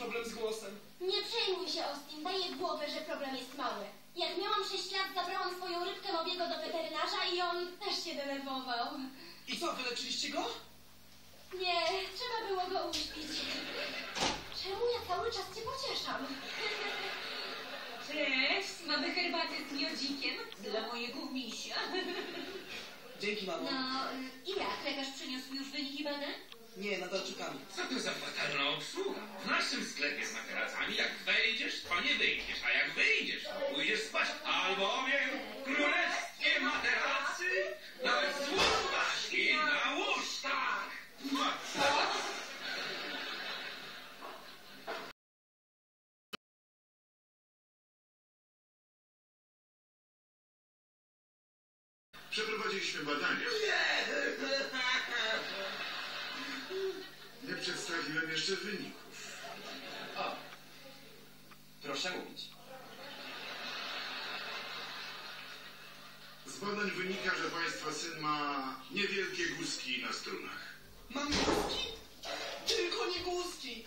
problem z głosem. Nie przejmuj się, Austin. Daję głowę, że problem jest mały. Jak miałam 6 lat, zabrałam swoją rybkę Mobiego do weterynarza i on też się denerwował. I co, wyleczyliście go? Nie, trzeba było go uśpić. Czemu ja cały czas cię pocieszam? Cześć, mamy herbatę z miodzikiem dla mojego misia. Dzięki, mamo. No y, i jak? Lekarz przyniósł już wyniki badań? Nie, nadal czekamy. Co to za fatalna obsługa? W naszym sklepie z materacami jak wejdziesz, to nie wyjdziesz, a jak wyjdziesz, to pójdziesz spać. Albowiem królewskie materacy nawet słuchasz i na łóżkach. Przeprowadziliśmy badania. Nie przedstawiłem jeszcze wyników. O, proszę mówić. Z badań wynika, że państwa syn ma niewielkie guzki na strunach. Mam guzki? Tylko nie guzki.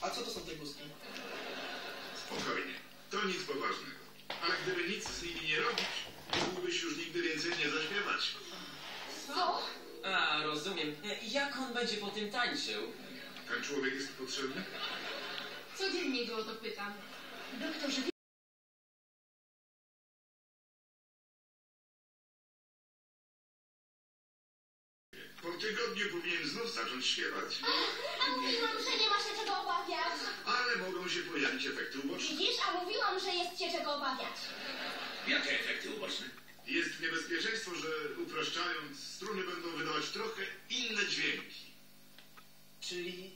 A co to są te guzki? Spokojnie, to nic poważnego. Ale gdyby nic z nimi nie robić, mógłbyś już nigdy więcej nie zaśpiewać. Co? A, rozumiem. E, Jak on będzie po tym tańczył? Ten człowiek jest potrzebny? Codziennie go o to pytam. Doktorze, Po tygodniu powinien znów zacząć śpiewać. A mówiłam, że nie ma się czego obawiać. Ale mogą się pojawić efekty uboczne. Widzisz, a mówiłam, że jest się czego obawiać. Jakie efekty uboczne? Jest niebezpieczeństwo, że upraszczając, struny będą wydawać trochę inne dźwięki. Czyli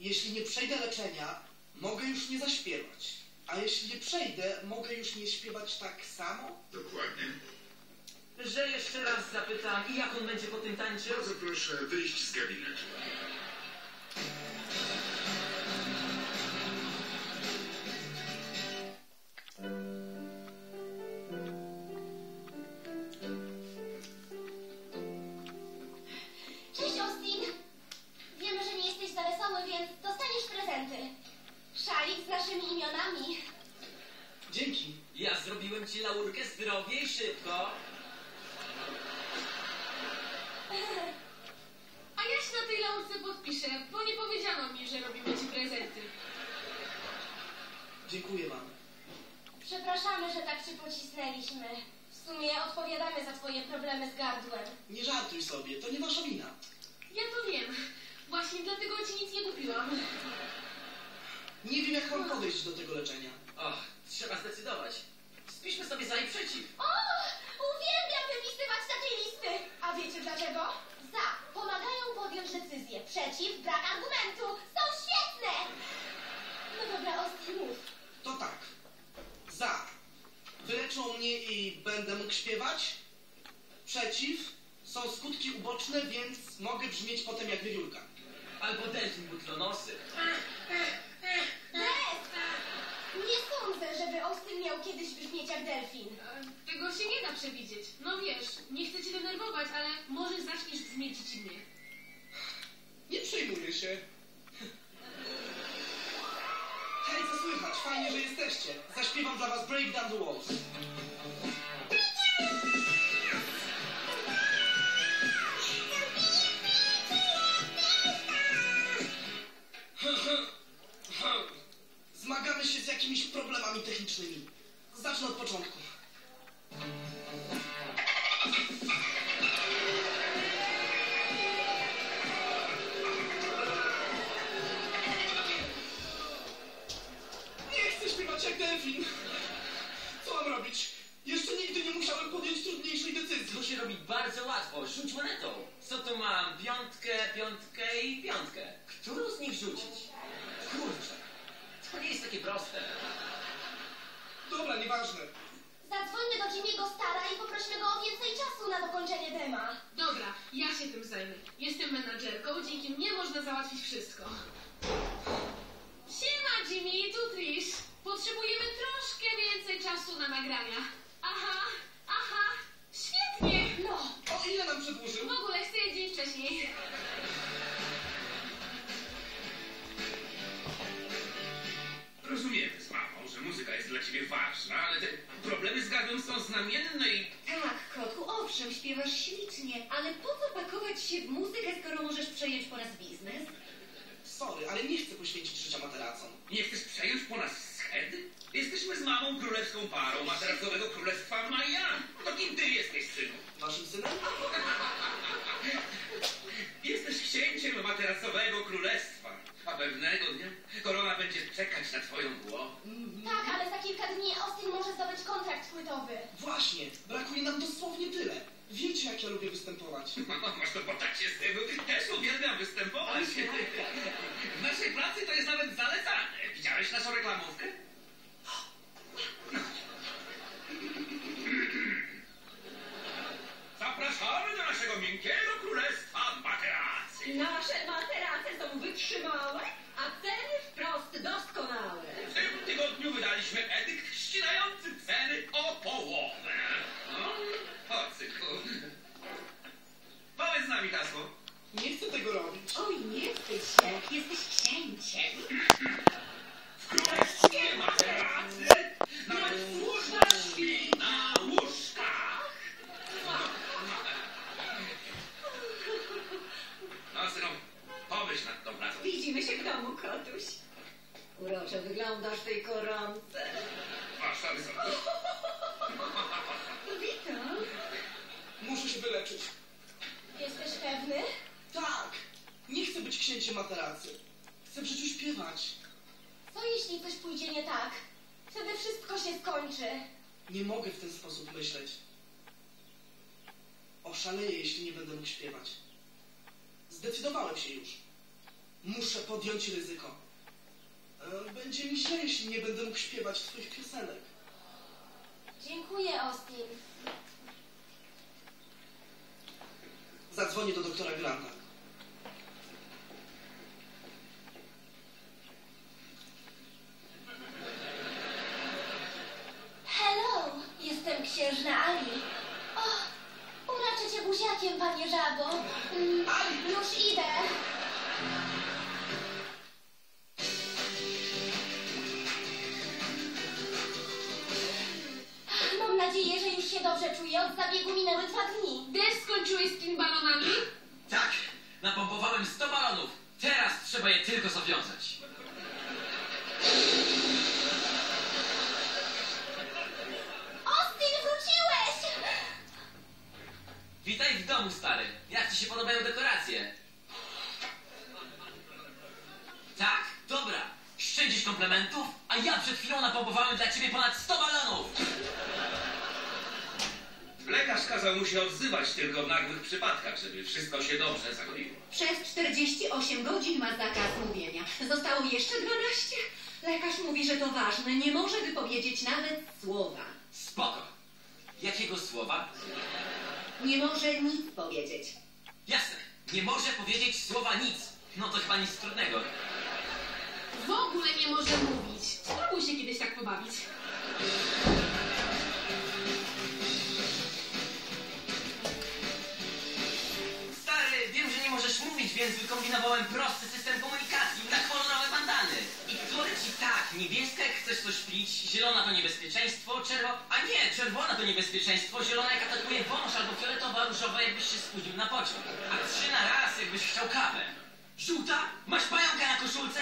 jeśli nie przejdę leczenia, mogę już nie zaśpiewać. A jeśli nie przejdę, mogę już nie śpiewać tak samo? Dokładnie. Że jeszcze raz zapytam, i jak on będzie po tym tańczył? Bardzo proszę wyjść z gabinetu. Problemy z gardłem. Nie żartuj sobie, to nie wasza wina. Ja to wiem. Właśnie dlatego ci nic nie kupiłam. Nie wiem, jak mam podejść do tego leczenia. Och, trzeba zdecydować. Spiszmy sobie za i przeciw. O! Uwielbiam wypisywać takie listy! A wiecie dlaczego? Za. Pomagają podjąć decyzję. Przeciw. Brak argumentu. Są świetne! No dobra, Austin, mów. To tak. Za. Wyleczą mnie i będę mógł śpiewać. Przeciw. Są skutki uboczne, więc mogę brzmieć potem jak wiewiórka. Albo delfin butlonosy. Bez! Nie sądzę, żeby Austin miał kiedyś brzmieć jak delfin. E, Tego się nie da przewidzieć. No wiesz, nie chcę cię denerwować, ale może zaczniesz brzmieć dziwnie. Nie przejmuję się. Hej, co słychać? Fajnie, że jesteście. Zaśpiewam dla was Break Down the Walls. Jakimiś problemami technicznymi. Zacznę od początku. Nie chcę śpiewać jak delfin. Co mam robić? Jeszcze nigdy nie musiałem podjąć trudniejszej decyzji. To się robi bardzo łatwo. Rzuć monetą. Co tu mam? Piątkę, piątkę i piątkę. Którą z nich rzucić? Dobra, nieważne. Zadzwońmy do Jimmy'ego Stara i poprosimy go o więcej czasu na dokończenie dema. Dobra, ja się tym zajmę. Jestem menadżerką, dzięki mnie można załatwić wszystko. Siema Jimmy, tu Trish. Potrzebujemy troszkę więcej czasu na nagrania. Aha, aha, świetnie. No, O ile nam przedłużył? W ogóle w muzykę, skoro możesz przejąć po nas biznes? Sorry, ale nie chcę poświęcić życia materacom. Nie chcesz przejąć po nas schedy? Jesteśmy z mamą królewską parą materacowego królestwa Miami. To kim ty jesteś, synu? Waszym synem? Jesteś księciem materacowego królestwa. A pewnego dnia korona będzie czekać na twoją głowę. Tak, ale za kilka dni Austin może zdobyć kontrakt płytowy. Właśnie, brakuje nam dosłownie tyle. Wiecie, jak ja lubię występować. Masz to po tacie, synu. Też uwielbiam występować. W naszej pracy to jest nawet zalecane. Widziałeś naszą reklamówkę? Chcę w życiu śpiewać. Co jeśli coś pójdzie nie tak? Wtedy wszystko się skończy. Nie mogę w ten sposób myśleć. Oszaleję, jeśli nie będę mógł śpiewać. Zdecydowałem się już. Muszę podjąć ryzyko. E, Będzie mi źle, jeśli nie będę mógł śpiewać swoich piosenek. Dziękuję, Austin. Zadzwonię do doktora Granta. Napompowałem 100 balonów. Teraz trzeba je tylko zawiązać. Austin, wróciłeś! Witaj w domu, stary. Jak ci się podobają dekoracje? Tak? Dobra. Szczędzisz komplementów? A ja przed chwilą napompowałem dla ciebie ponad 100 balonów. Kazał mu się odzywać tylko w nagłych przypadkach, żeby wszystko się dobrze zagoiło. Przez 48 godzin ma zakaz mówienia. Zostało jeszcze 12. Lekarz mówi, że to ważne. Nie może wypowiedzieć nawet słowa. Spoko. Jakiego słowa? Nie może nic powiedzieć. Jasne. Nie może powiedzieć słowa nic. No to chyba nic trudnego. W ogóle nie może mówić. Spróbuj się kiedyś tak pobawić. Wykombinowałem prosty system komunikacji na kolorowe bandany. I powiem ci tak, niebieska jak chcesz coś pić, zielona to niebezpieczeństwo, czerwona... A nie, czerwona to niebezpieczeństwo, zielona jak atakuje wąż, albo fioletowa, różowa jakbyś się spóźnił na pociąg. A trzy na raz jakbyś chciał kawę. Żółta? Masz pająka na koszulce?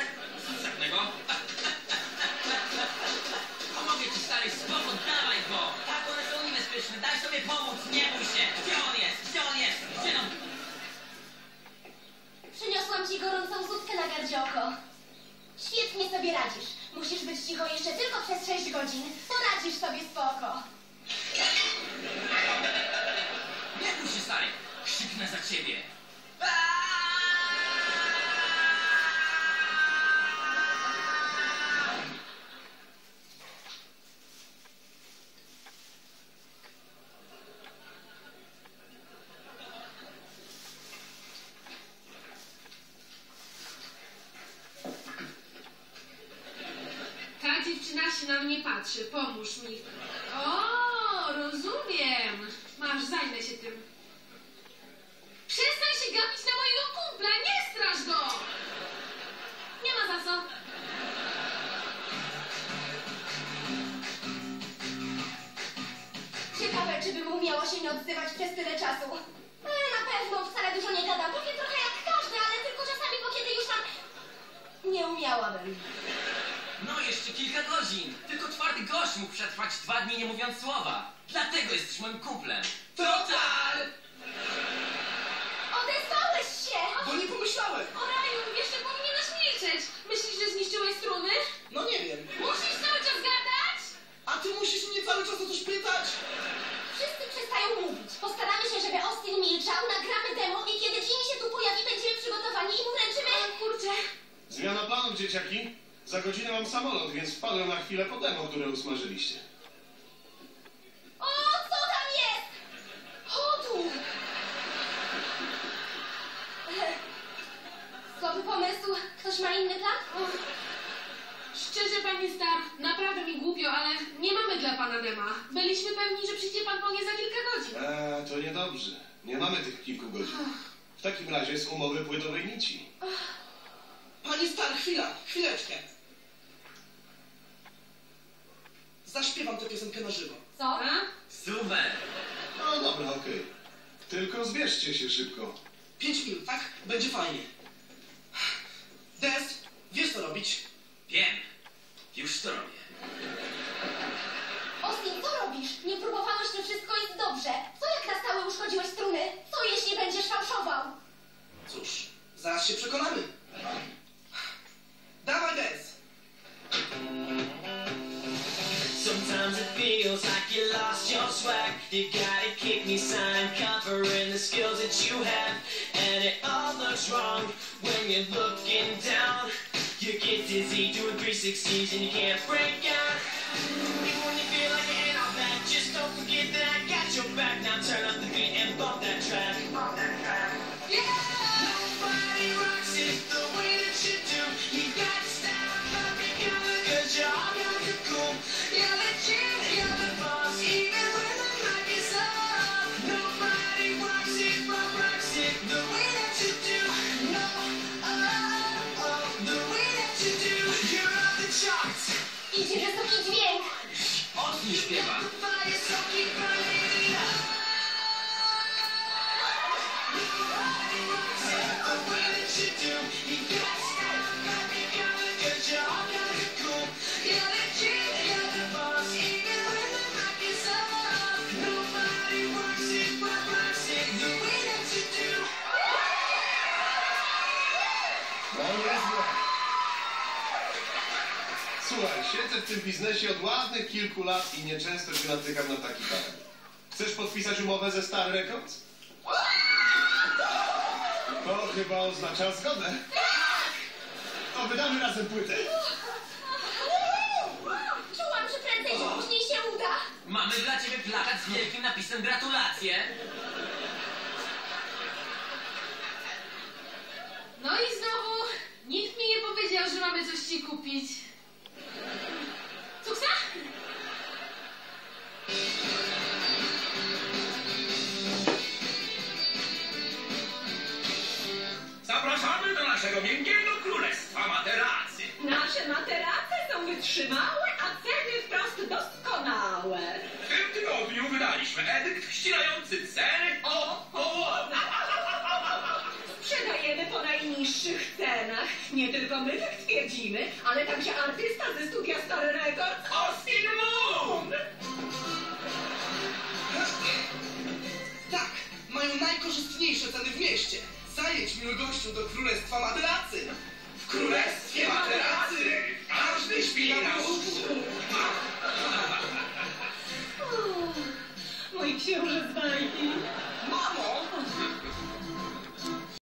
Patrzy. Pomóż mi. O, rozumiem. Masz, zajmę się tym. Jesteś moim kumplem. Total! Odezwałeś się! Bo nie pomyślałem. O Raju, jeszcze powinieneś milczeć. Myślisz, że zniszczyłeś struny? No nie wiem. Musisz cały czas gadać? A ty musisz mnie cały czas o coś pytać? Wszyscy przestają mówić. Postaramy się, żeby Austin milczał, nagramy demo i kiedy Jimmy się tu pojawi, będziemy przygotowani i mu wręczymy... Kurczę. Zmiana planów, dzieciaki. Za godzinę mam samolot, więc wpadłem na chwilę po demo, które usmażyliście. Ktoś ma inny plan? Szczerze, panie Star, naprawdę mi głupio, ale nie mamy dla pana dema. Byliśmy pewni, że przyjdzie pan po nie za kilka godzin. Eee, to niedobrze. Nie mamy tych kilku godzin. W takim razie z umowy płytowej nici. Pani Star, chwila, chwileczkę. Zaśpiewam tę piosenkę na żywo. Co? A? Super. No dobra, okej. Tylko zbierzcie się szybko. Pięć minut, tak? Będzie fajnie. Des, wiesz co robić? Wiem. Już to robię. Austin, co robisz? Nie próbowałeś, że wszystko jest dobrze. Co jak na stałe uszkodziłeś struny? Co jeśli będziesz fałszował? Cóż, zaraz się przekonamy. Dawaj, Des. Sometimes it feels like you lost your swag. You gotta keep me sign covering the skills that you have. And it all looks wrong when you're looking down. You get dizzy doing 360s and you can't break out. Słuchaj, siedzę w tym biznesie od ładnych kilku lat i nieczęsto się natykam na taki talent. Chcesz podpisać umowę ze Star Records? To chyba oznacza zgodę. To wydamy razem płytę. Czułam, że prędzej czy później się uda. Mamy dla ciebie plakat z wielkim napisem gratulacje. No i znowu nikt mi nie powiedział, że mamy coś ci kupić. Tylko my tak twierdzimy, ale także artysta ze studia Star Records. Austin Moon! Tak, mają najkorzystniejsze ceny w mieście. Zajedź, miły gościu, do Królestwa Materacy. W Królestwie Materacy każdy śpi na łóżku. Mój książę